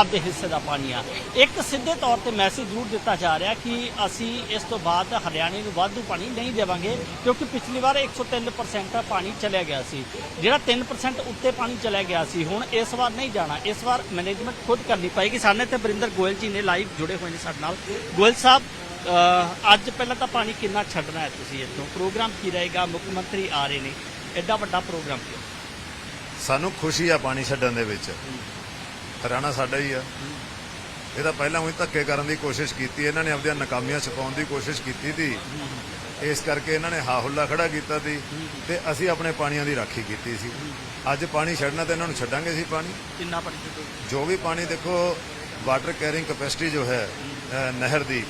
ਆਪਦੇ ਹਿੱਸੇ ਦਾ ਪਾਣੀ ਆ। ਇੱਕ ਸਿੱਧੇ ਤੌਰ ਤੇ ਮੈਸੇਜ ਜ਼ਰੂਰ ਦਿੱਤਾ ਜਾ ਰਿਹਾ ਕਿ ਅਸੀਂ ਇਸ ਤੋਂ ਬਾਅਦ ਹਰਿਆਣੇ ਨੂੰ ਵਾਧੂ ਪਾਣੀ ਨਹੀਂ ਦੇਵਾਂਗੇ, ਕਿਉਂਕਿ ਪਿਛਲੀ ਵਾਰ 103% ਪਾਣੀ ਚਲਿਆ ਗਿਆ ਸੀ। ਜਿਹੜਾ 3% ਉੱਤੇ ਪਾਣੀ ਚਲਿਆ ਗਿਆ ਸੀ, ਹੁਣ ਇਸ ਵਾਰ ਨਹੀਂ ਜਾਣਾ। ਇਸ ਵਾਰ ਮੈਨੇਜਮੈਂਟ ਖੁਦ ਕਰਨੀ ਪਏਗੀ। ਸਾਡੇ ਤੇ ਬਰਿੰਦਰ ਗੋਇਲ ਜੀ ਨੇ ਲਾਈਵ ਜੁੜੇ ਹੋਏ ਨੇ ਸਾਡੇ ਨਾਲ। ਗੋਇਲ ਸਾਹਿਬ ਅੱਜ ਪਹਿਲਾਂ ਤਾਂ ਪਾਣੀ ਕਿੰਨਾ ਛੱਡਣਾ ਹੈ ਤੁਸੀਂ ਇੱਥੋਂ? ਪ੍ਰੋਗਰਾਮ ਕੀ ਰਹੇਗਾ? ਮੁੱਖ ਮੰਤਰੀ ਆ ਰਹੇ ਨੇ। ਐਡਾ ਵੱਡਾ ਪ੍ਰੋਗਰਾਮ ਕਿਉਂ? ਸਾਨੂੰ ਖੁਸ਼ੀ ਆ ਪਾਣੀ ਛੱਡਣ ਦੇ ਵਿੱਚ। ਹਰਿਆਣਾ ਸਾਡਾ ਹੀ ਆ। ਇਹ ਤਾਂ ਪਹਿਲਾਂ ਉਹੀ ਧੱਕੇ ਕਰਨ ਦੀ ਕੋਸ਼ਿਸ਼ ਕੀਤੀ ਇਹਨਾਂ ਨੇ ਆਪਣੀਆਂ ਨਾਕਾਮੀਆਂ ਛੁਪਾਉਣ ਦੀ ਕੋਸ਼ਿਸ਼ ਕੀਤੀ ਸੀ। ਇਸ ਕਰਕੇ ਇਹਨਾਂ ਨੇ ਹਾਹੁੱਲਾ ਖੜਾ ਕੀਤਾ ਸੀ ਤੇ ਅਸੀਂ ਆਪਣੇ ਪਾਣੀਆਂ ਦੀ ਰਾਖੀ ਕੀਤੀ ਸੀ। ਅੱਜ ਪਾਣੀ ਛੱਡਣਾ ਤੇ ਇਹਨਾਂ ਨੂੰ ਛੱਡਾਂਗੇ ਸੀ ਪਾਣੀ। ਕਿੰਨਾ ਪਾਣੀ ਜੋ ਵੀ ਪਾਣੀ ਦੇਖੋ ਵਾਟਰ ਕੈਰਿੰਗ ਕੈਪੈਸਿਟੀ ਜੋ ਹੈ ਨਹਿਰ ਦੀ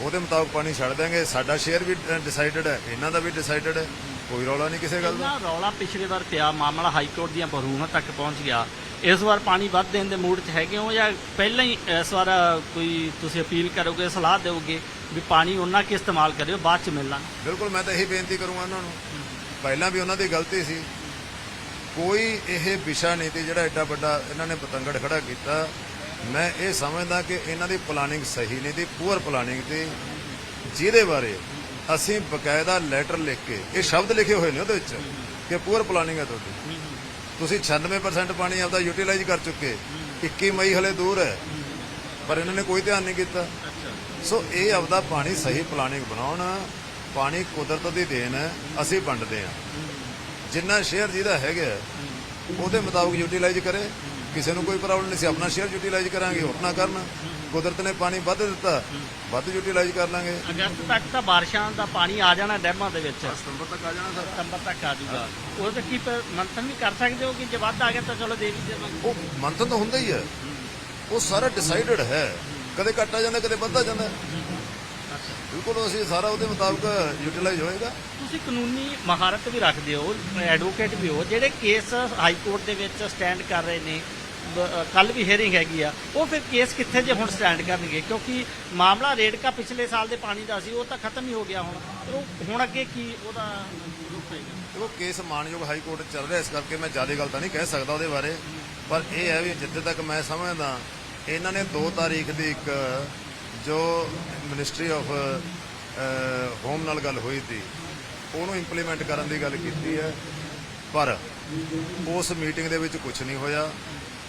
ਉਹਦੇ ਮੁਤਾਬਕ ਪਾਣੀ ਛੱਡ ਦਾਂਗੇ ਸਾਡਾ ਸ਼ੇਅਰ ਵੀ ਡਿਸਾਈਡਡ ਹੈ ਇਹਨਾਂ ਦਾ ਵੀ ਡਿਸਾਈਡਡ ਹੈ। ਕੋਈ ਰੌਲਾ ਨਹੀਂ ਕਿਸੇ ਗੱਲ ਦਾ। ਰੌਲਾ ਪਿਛਲੇ ਵਾਰ ਪਿਆ ਮਾਮਲਾ ਹਾਈ ਕੋਰਟ ਦੀਆਂ ਬਰੂਹਾਂ ਤੱਕ ਪਹੁੰਚ ਗਿਆ। ਇਸ ਵਾਰ ਪਾਣੀ ਵੱਧ ਦੇਣ ਦੇ ਮੂਡ 'ਚ ਹੈਗੇ ਹੋ ਜਾਂ ਪਹਿਲਾਂ ਹੀ ਇਸ ਵਾਰ ਕੋਈ ਤੁਸੀਂ ਅਪੀਲ ਕਰੋਗੇ, ਸਲਾਹ ਦਿਓਗੇ ਵੀ ਪਾਣੀ ਉਹਨਾਂ ਕਿ ਇਸਤੇਮਾਲ ਕਰਿਓ, ਬਾਅਦ 'ਚ ਮਿਲਣਾ? ਬਿਲਕੁਲ, ਮੈਂ ਤਾਂ ਇਹੀ ਬੇਨਤੀ ਕਰੂੰਗਾ ਉਹਨਾਂ ਨੂੰ। ਪਹਿਲਾਂ ਵੀ ਉਹਨਾਂ ਦੀ ਗਲਤੀ ਸੀ। ਕੋਈ ਇਹ ਵਿਸ਼ਾ ਨਹੀਂ ਤੇ ਜਿਹੜਾ ਐਡਾ ਵੱਡਾ ਇਹਨਾਂ ਨੇ ਪਤੰਗੜ ਖੜਾ ਕੀਤਾ। ਮੈਂ ਇਹ ਸਮਝਦਾ ਕਿ ਇਹਨਾਂ ਦੀ ਪਲਾਨਿੰਗ ਸਹੀ ਨਹੀਂ ਦੀ ਪੂਅਰ ਪਲਾਨਿੰਗ ਤੇ ਜਿਹਦੇ ਬਾਰੇ ਅਸੀਂ ਬਕਾਇਦਾ ਲੈਟਰ ਲਿਖ ਕੇ, ਇਹ ਸ਼ਬਦ ਲਿਖੇ ਹੋਏ ਨੇ ਉਹਦੇ ਵਿੱਚ ਕਿ ਪੂਅਰ ਪਲਾਨਿੰਗ ਹੈ ਤੁਹਾਡੀ। ਤੁਸੀਂ 96% ਪਾਣੀ ਆਪਦਾ ਯੂਟਿਲਾਈਜ਼ ਕਰ ਚੁੱਕੇ। 21 ਮਈ ਹਲੇ ਦੂਰ ਹੈ। ਪਰ ਇਹਨਾਂ ਨੇ ਕੋਈ ਧਿਆਨ ਨਹੀਂ ਕੀਤਾ। ਸੋ ਇਹ ਆਪਦਾ ਪਾਣੀ ਸਹੀ ਪਲਾਨਿੰਗ ਬਣਾਉਣ ਪਾਣੀ ਕੁਦਰਤ ਦੀ ਦੇਣ ਹੈ ਅਸੀਂ ਵੰਡਦੇ ਹਾਂ। ਜਿੰਨਾ ਸ਼ੇਅਰ ਜਿਹਦਾ ਹੈਗਾ ਉਹਦੇ ਮੁਤਾਬਕ ਯੂਟਿਲਾਈਜ਼ ਕਰੇ। ਕਿਸੇ ਨੂੰ ਕੋਈ ਪ੍ਰੋਬਲਮ ਨਹੀਂ ਸੀ। ਆਪਣਾ ਸ਼ੇਅਰ ਯੂਟਿਲਾਈਜ਼ ਕਰਾਂਗੇ ਹੋਰ ਨਾ ਕਰਨ। ਕੁਦਰਤ ਨੇ ਪਾਣੀ ਵੱਧ ਦਿੱਤਾ। ਵੱਧ ਯੂਟਿਲਾਈਜ਼ ਕਰ ਲਾਂਗੇ। ਅਗਸਤ ਤੱਕ ਤਾਂ ਬਾਰਿਸ਼ਾਂ ਦਾ ਪਾਣੀ ਆ ਜਾਣਾ ਡੈਮਾਂ ਦੇ ਵਿੱਚ। ਸਤੰਬਰ ਤੱਕ ਆ ਜਾਣਾ ਸਰ। ਸਤੰਬਰ ਤੱਕ ਆ ਜਾਊਗਾ। ਉਹ ਤਾਂ ਕੀ ਪ- ਮੰਥਨ ਵੀ ਕਰ ਸਕਦੇ ਹੋ ਕਿ ਜੇ ਵੱਧ ਆ ਗਿਆ ਤਾਂ ਚਲੋ ਦੇ ਵੀ ਦੇਵਾਂਗੇ ਉਹ ਮੰਥਨ ਤਾਂ ਹੁੰਦਾ ਹੀ ਹੈ। ਉਹ ਸਾਰਾ ਡਿਸਾਈਡਡ ਹੈ। ਕਦੇ ਘੱਟ ਜਾਂਦਾ ਕਦੇ ਵੱਧ ਜਾਂਦਾ। ਬਿਲਕੁਲ ਅਸੀਂ ਸਾਰਾ ਉਹਦੇ ਮੁਤਾਬਕ ਯੂਟਿਲਾਈਜ਼ ਹੋਏਗਾ। ਤੁਸੀਂ ਕਾਨੂੰਨੀ ਮਹਾਰਤ ਵੀ ਰੱਖਦੇ ਹੋ ਐਡਵੋਕੇਟ ਵੀ ਹੋ ਜਿਹੜੇ ਕੇਸ ਹਾਈ ਕੋਰਟ ਦੇ ਵਿੱਚ ਸਟੈਂਡ ਕਰ ਰਹੇ ਨੇ ਕੱਲ ਵੀ ਹੀਅਰਿੰਗ ਹੈਗੀ ਆ। ਉਹ ਫਿਰ ਕੇਸ ਕਿੱਥੇ ਜੇ ਹੁਣ ਸਟੈਂਡ ਕਰਨਗੇ? ਕਿਉਂਕਿ ਮਾਮਲਾ ਰੇੜਕਾ ਪਿਛਲੇ ਸਾਲ ਦੇ ਪਾਣੀ ਦਾ ਸੀ, ਉਹ ਤਾਂ ਖਤਮ ਹੀ ਹੋ ਗਿਆ ਹੁਣ। ਉਹ ਹੁਣ ਅੱਗੇ ਕੀ ਉਹਦਾ ਰੁਖ ਹੋਏਗਾ ਉਹ ਕੇਸ ਮਾਨਯੋਗ ਹਾਈ ਕੋਰਟ ਚੱਲ ਰਿਹਾ, ਇਸ ਕਰਕੇ ਮੈਂ ਜ਼ਿਆਦਾ ਗੱਲ ਤਾਂ ਨਹੀਂ ਕਹਿ ਸਕਦਾ ਉਹਦੇ ਬਾਰੇ। ਪਰ ਇਹ ਹੈ ਵੀ ਜਿੱਥੇ ਤੱਕ ਮੈਂ ਸਮਝਦਾ, ਇਹਨਾਂ ਨੇ 2 ਤਾਰੀਖ ਦੀ ਇੱਕ, ਜੋ ਮਿਨਿਸਟਰੀ ਆਫ ਹੋਮ ਨਾਲ ਗੱਲ ਹੋਈ ਸੀ, ਉਹਨੂੰ ਇੰਪਲੀਮੈਂਟ ਕਰਨ ਦੀ ਗੱਲ ਕੀਤੀ ਹੈ। ਪਰ ਉਸ ਮੀਟਿੰਗ ਦੇ ਵਿੱਚ ਕੁਝ ਨਹੀਂ ਹੋਇਆ।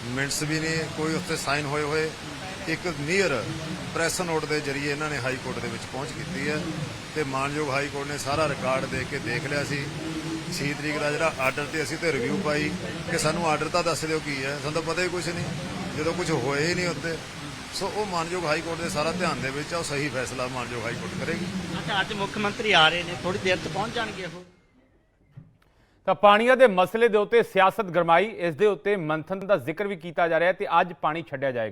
ਮਿੰਟਸ ਵੀ ਨੇ ਕੋਈ ਉੱਤੇ ਸਾਈਨ ਹੋਏ ਹੋਏ। ਇੱਕ ਨੀਅਰ ਪ੍ਰੈਸ ਨੋਟ ਦੇ ਜ਼ਰੀਏ ਇਹਨਾਂ ਨੇ ਹਾਈ ਕੋਰਟ ਦੇ ਵਿੱਚ ਪਹੁੰਚ ਕੀਤੀ ਹੈ ਤੇ ਮਾਨਯੋਗ ਹਾਈ ਕੋਰਟ ਨੇ ਸਾਰਾ ਰਿਕਾਰਡ ਦੇਖ ਕੇ ਦੇਖ ਲਿਆ ਸੀ। 6 ਤਰੀਕ ਦਾ ਜਿਹੜਾ ਆਰਡਰ ਤੇ ਅਸੀਂ ਤੇ ਰਿਵਿਊ ਪਾਈ ਕਿ ਸਾਨੂੰ ਆਰਡਰ ਤਾਂ ਦੱਸ ਦਿਓ ਕੀ ਹੈ, ਸਾਨੂੰ ਤਾਂ ਪਤਾ ਹੀ ਕੁਝ ਨਹੀਂ, ਜਦੋਂ ਕੁਝ ਹੋਇਆ ਹੀ ਨਹੀਂ ਉੱਤੇ ਸੋ ਉਹ ਮਾਨਯੋਗ ਹਾਈ ਕੋਰਟ ਦੇ ਸਾਰਾ ਧਿਆਨ ਦੇ ਵਿੱਚ ਆ, ਉਹ ਸਹੀ ਫੈਸਲਾ ਮਾਨਯੋਗ ਹਾਈ ਕੋਰਟ ਕਰੇਗੀ। ਅੱਜ ਮੁੱਖ ਮੰਤਰੀ ਆ ਰਹੇ ਨੇ ਥੋੜੀ ਦੇਰ ਚ ਪਹੁੰਚ ਜਾਣਗੇ ਉਹ। ਤਾਂ ਪਾਣੀਆਂ ਦੇ ਮਸਲੇ ਦੇ ਉੱਤੇ ਸਿਆਸਤ ਗਰਮਾਈ, ਇਸ ਦੇ ਉੱਤੇ ਮੰਥਨ ਦਾ ਜ਼ਿਕਰ ਵੀ ਕੀਤਾ ਜਾ ਰਿਹਾ ਹੈ ਤੇ ਅੱਜ ਪਾਣੀ ਛੱਡਿਆ ਜਾਏਗਾ।